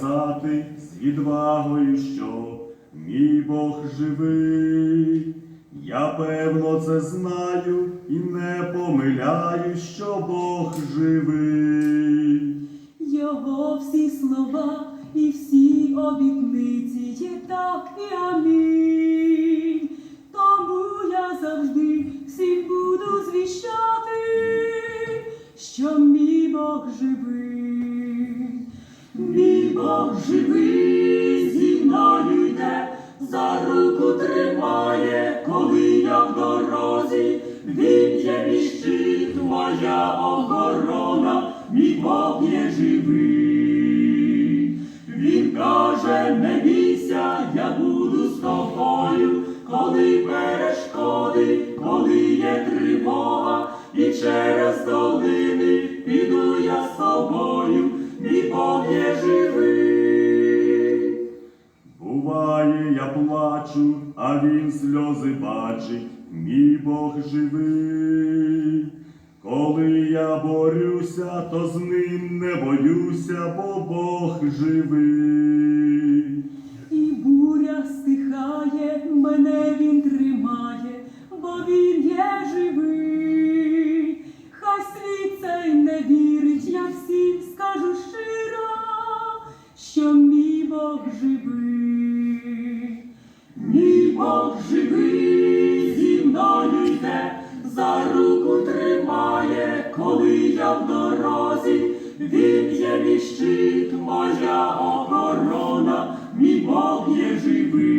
Сказати з відвагою, що мій Бог живий. Я певно це знаю і не помиляю, що Бог живий. Його всі слова і всі обітниці є так і амінь. Тому я завжди всім буду звіщати, що мій Бог живий. Живий, зі за руку тримає, коли я в дорозі, він є мій щит, охорона, мій Бог є живий. Він каже, не бійся, я буду з тобою, коли перешкоди, коли є тривога, і через долини піду я з тобою, Бог є живий. Буває, я плачу, а він сльози бачить, мій Бог живий. Коли я борюся, то з ним не боюся, бо Бог живий. І буря стихає, мене він тримає, бо він є живий. Хай світ цей не вірить, я всім скажу щиро, що мій Бог живий. Бог живий, зі мною йде, за руку тримає, коли я в дорозі, він є мій щит, моя охорона, мій Бог є живий.